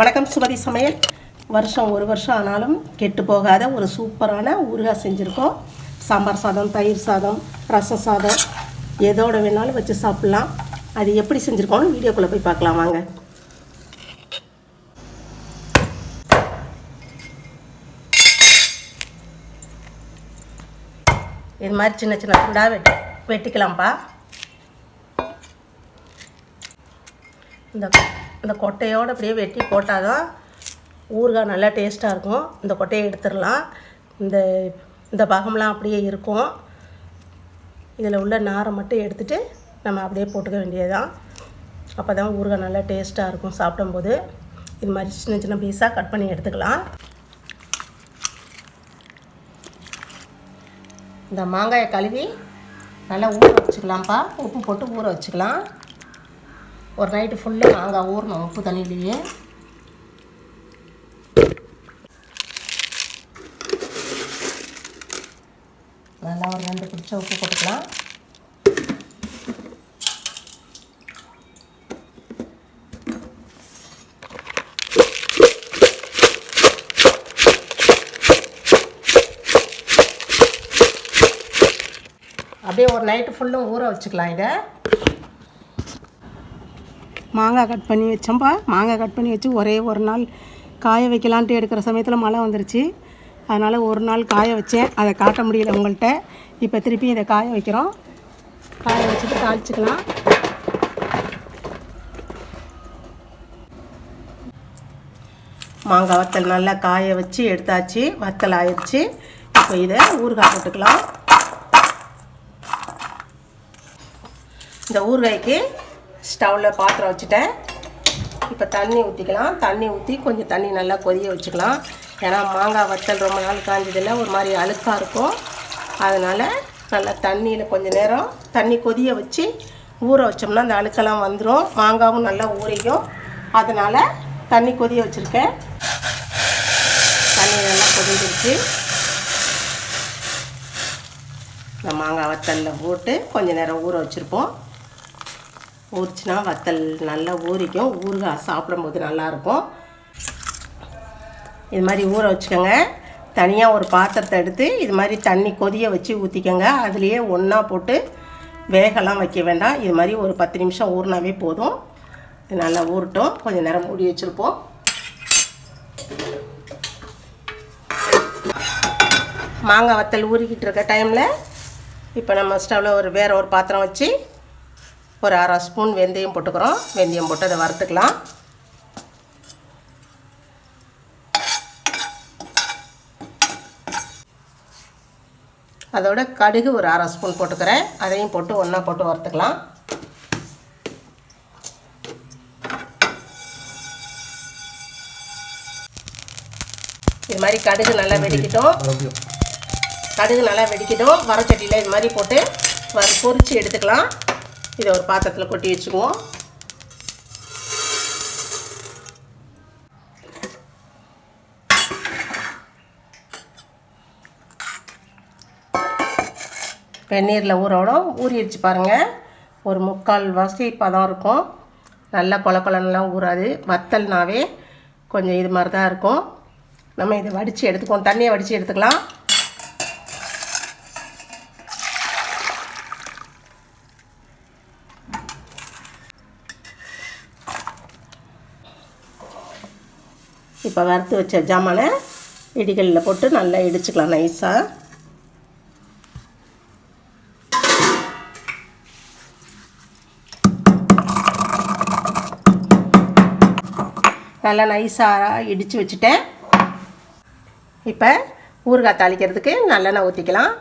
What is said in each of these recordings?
வணக்கம் சுமதி சமையல். வருஷம் ஒரு வருஷம் ஆனாலும் கெட்டு போகாத ஒரு சூப்பரான ஊறுகாய் செஞ்சுருக்கோம். சாம்பார் சாதம் தயிர் சாதம் ரசம் சாதம் எதோட வேணாலும் வச்சு சாப்பிட்லாம். அது எப்படி செஞ்சுருக்கோம்னு வீடியோக்குள்ளே போய் பார்க்கலாம் வாங்க. இது மாதிரி சின்ன சின்ன துண்டாக வெட்டி வெட்டிக்கலாம்ப்பா இந்த இந்த கொட்டையோடு அப்படியே வெட்டி போட்டால் தான் ஊறுகாய் நல்லா டேஸ்ட்டாக இருக்கும். இந்த கொட்டையை எடுத்துடலாம். இந்த இந்த பாகம்லாம் அப்படியே இருக்கும். இதில் உள்ள நாரை மட்டும் எடுத்துகிட்டு நம்ம அப்படியே போட்டுக்க வேண்டியதுதான். அப்போ தான் ஊறுகாய் நல்லா டேஸ்ட்டாக இருக்கும் சாப்பிடும்போது. இது மாதிரி சின்ன சின்ன பீஸாக கட் பண்ணி எடுத்துக்கலாம். இந்த மாங்காயை கழுவி நல்லா ஊற வச்சுக்கலாம்ப்பா. உப்பு போட்டு ஊற வச்சுக்கலாம். ஒரு நைட்டு ஃபுல்லாக மாங்காய் ஊறணும் உப்பு தண்ணியிலேயே. நல்லா ஒரு ரெண்டு பிடிச்ச உப்பு போட்டுக்கலாம். அப்படியே ஒரு நைட்டு ஃபுல்லும் ஊற வச்சுக்கலாம் இதை. மாங்காய் கட் பண்ணி வச்சோம்ப்பா மாங்காய் கட் பண்ணி வச்சு ஒரே ஒரு நாள் காய வைக்கலான்ட்டு எடுக்கிற சமயத்தில் மழை வந்துருச்சு. அதனால் ஒரு நாள் காய வச்சேன். அதை காட்ட முடியல உங்கள்கிட்ட இப்போ திருப்பி இதை காய வைக்கிறோம். காய வச்சுட்டு தாளிச்சுக்கலாம். மாங்காய் வத்தல் நல்லா காய வச்சு எடுத்தாச்சு. வத்தல் ஆயிடுச்சு இப்போ இதை ஊறுகாய் போட்டுக்கலாம். இந்த ஊறுகாய்க்கு ஸ்டவ்வில் பாத்திரம் வச்சுட்டேன். இப்போ தண்ணி ஊற்றிக்கலாம் தண்ணி ஊற்றி கொஞ்சம் தண்ணி நல்லா கொதிய வச்சுக்கலாம். ஏன்னா மாங்காய் வத்தல் ரொம்ப நாள் காஞ்சதில்ல ஒரு மாதிரி அழுக்காக இருக்கும். அதனால் நல்லா தண்ணியில் கொஞ்சம் நேரம் தண்ணி கொதிய வச்சு ஊற வச்சோம்னா அந்த அழுக்கெல்லாம் வந்துடும் மாங்காவும் நல்லா ஊறையும் அதனால் தண்ணி கொதிய வச்சுருக்கேன். தண்ணி நல்லா கொதிஞ்சிருச்சு. இந்த மாங்காய் வத்தலில் போட்டு கொஞ்சம் நேரம் ஊற வச்சுருப்போம். ஊறிச்சுன்னா வத்தல் நல்லா ஊறிக்கும். ஊறுகாய் சாப்பிடும்போது நல்லாயிருக்கும். இது மாதிரி ஊற வச்சுக்கோங்க. தனியாக ஒரு பாத்திரத்தை எடுத்து இது மாதிரி தண்ணி கொதிய வச்சு ஊற்றிக்கோங்க அதுலேயே ஒன்றா போட்டு வேகலாம் வைக்க வேண்டாம். இது மாதிரி ஒரு பத்து நிமிஷம் ஊறினாவே போதும். இது நல்லா ஊறட்டும். கொஞ்சம் நேரம் மூடி வச்சுருப்போம். மாங்காய் வத்தல் ஊறிக்கிட்டு இருக்க டைமில் இப்போ நம்ம ஸ்டவ்வில் ஒரு வேறு ஒரு பாத்திரம் வச்சு ஒரு அரை ஸ்பூன் வெந்தயம் போட்டுக்கிறோம். வெந்தயம் போட்டு அதை வறுத்துக்கலாம். அதோட கடுகு ஒரு அரை ஸ்பூன் போட்டுக்கிறேன். அதையும் போட்டு ஒன்றா போட்டு வறுத்துக்கலாம். இது மாதிரி கடுகு நல்லா வெடிக்கட்டும். கடுகு நல்லா வெடிக்கட்டும். வரச்சட்டியில் இது மாதிரி போட்டு பொரித்து எடுத்துக்கலாம். இதை ஒரு பாத்திரத்தில் கொட்டி வச்சுக்குவோம். வெந்நீரில் ஊறவிடும் ஊறிடுச்சு பாருங்கள் ஒரு முக்கால் வாசி பதம் இருக்கும். நல்லா கொல கொலன்னெலாம் ஊறாது. வத்தல்னாவே கொஞ்சம் இது மாதிரி தான் இருக்கும். நம்ம இதை வடித்து எடுத்துக்குவோம். தண்ணியை வடித்து எடுத்துக்கலாம். இப்போ வறுத்து வச்ச ஜாமானை இடிகளில் போட்டு நல்லா இடிச்சுக்கலாம் நைஸாக நல்லா நைஸாக இடித்து வச்சுட்டேன். இப்போ ஊறுகாய் தாளிக்கிறதுக்கு நல்லெண்ணெய் ஊற்றிக்கலாம்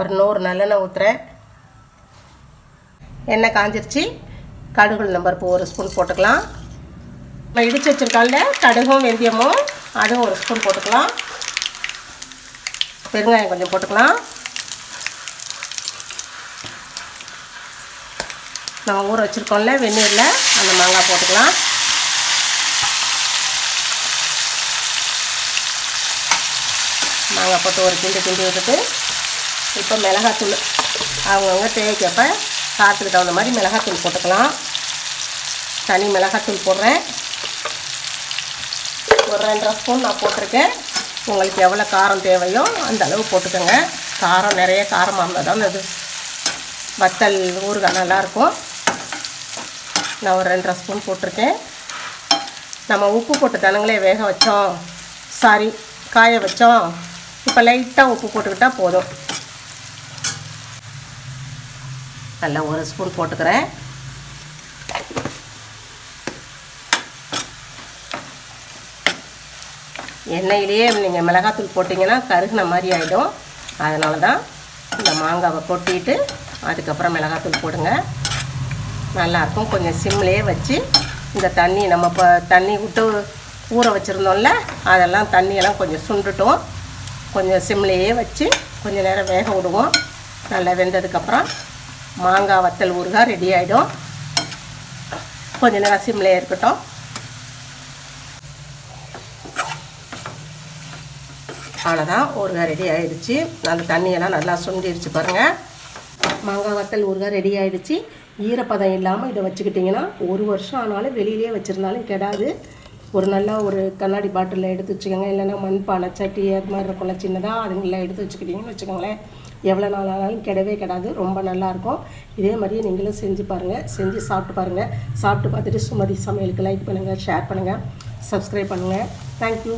ஒரு நூறு நல்லெண்ணெய் ஊற்றுறேன் எண்ணெய் காஞ்சிருச்சு. கடுகு நம்பர் ஒரு ஸ்பூன் போட்டுக்கலாம். நான் இடித்து வச்சுருக்கோம்ல கடுகும் வெந்தயமும் அதுவும் ஒரு ஸ்பூன் போட்டுக்கலாம். பெருங்காயம் கொஞ்சம் போட்டுக்கலாம். நம்ம ஊற வச்சுருக்கோம்ல வெந்நீரில் அந்த மாங்காய் போட்டுக்கலாம். மாங்காய் போட்டு ஒரு கிண்டு கிண்டி விட்டுட்டு இப்போ மிளகாத்தூள். அவங்கவுங்க தேவைக்கப்போ காற்றுக்கு தகுந்த மாதிரி மிளகாத்தூள் போட்டுக்கலாம். தனி மிளகாத்தூள் போடுறேன். ஒரு ரெண்டரை ஸ்பூன் நான் போட்டிருக்கேன். உங்களுக்கு எவ்வளோ காரம் தேவையோ அந்த அளவு போட்டுக்கோங்க. காரம் நிறைய காரமாக இருந்தால் தான் அது வத்தல் ஊறுகாய் நல்லாயிருக்கும் நான் ஒரு ரெண்டரை ஸ்பூன் போட்டிருக்கேன். நம்ம உப்பு போட்டு தானுங்களே வேக வச்சோம். சாரி காய வச்சோம். இப்போ லைட்டாக உப்பு போட்டுக்கிட்டால் போதும். நல்லா ஒரு ஸ்பூன் போட்டுக்கிறேன். எண்ணெயிலேயே நீங்கள் மிளகாத்தூள் போட்டிங்கன்னா கருகின மாதிரி ஆகிடும் அதனால தான் இந்த மாங்காவை கொட்டிட்டு அதுக்கப்புறம் மிளகாத்தூள் போடுங்க. நல்லாயிருக்கும். கொஞ்சம் சிம்லேயே வச்சு இந்த தண்ணி நம்ம இப்போ தண்ணி விட்டு ஊற வச்சுருந்தோம்ல அதெல்லாம் தண்ணியெல்லாம் கொஞ்சம் சுண்டுட்டும். கொஞ்சம் சிம்லேயே வச்சு கொஞ்சம் நேரம் வேக விடுவோம். நல்லா வெந்ததுக்கப்புறம் மாங்காய் வத்தல் ஊறுகாய் ரெடி ஆகிடும் கொஞ்சம் நேரம் சிம்லேயே இருக்கட்டும். அவ்வளோதான் ஊறுகாய் ரெடி ஆகிடுச்சு அந்த தண்ணியெல்லாம் நல்லா சுண்டிடுச்சு பாருங்கள் மாங்காய் வத்தல் ஊறுகாய் ரெடி ஆகிடுச்சு ஈரப்பதம் இல்லாமல் இதை வச்சுக்கிட்டிங்கன்னா ஒரு வருஷம் ஆனாலும் வெளியிலே வச்சுருந்தாலும் கெடாது. ஒரு நல்ல ஒரு கண்ணாடி பாட்டிலில் எடுத்து வச்சுக்கோங்க. இல்லைன்னா மண்பானை சட்டி அது மாதிரி இருக்கும்ல சின்னதாக அதுங்களில் எடுத்து வச்சுக்கிட்டிங்கன்னு வச்சுக்கோங்களேன். எவ்வளோ நாள் ஆனாலும் கெடவே கிடாது. ரொம்ப நல்லாயிருக்கும் இதே மாதிரியே நீங்களும் செஞ்சு பாருங்கள் செஞ்சு சாப்பிட்டு பாருங்கள் சாப்பிட்டு பார்த்துட்டு சுமதி சமையலுக்கு லைக் பண்ணுங்கள் ஷேர் பண்ணுங்கள் சப்ஸ்கிரைப் பண்ணுங்கள் தேங்க்யூ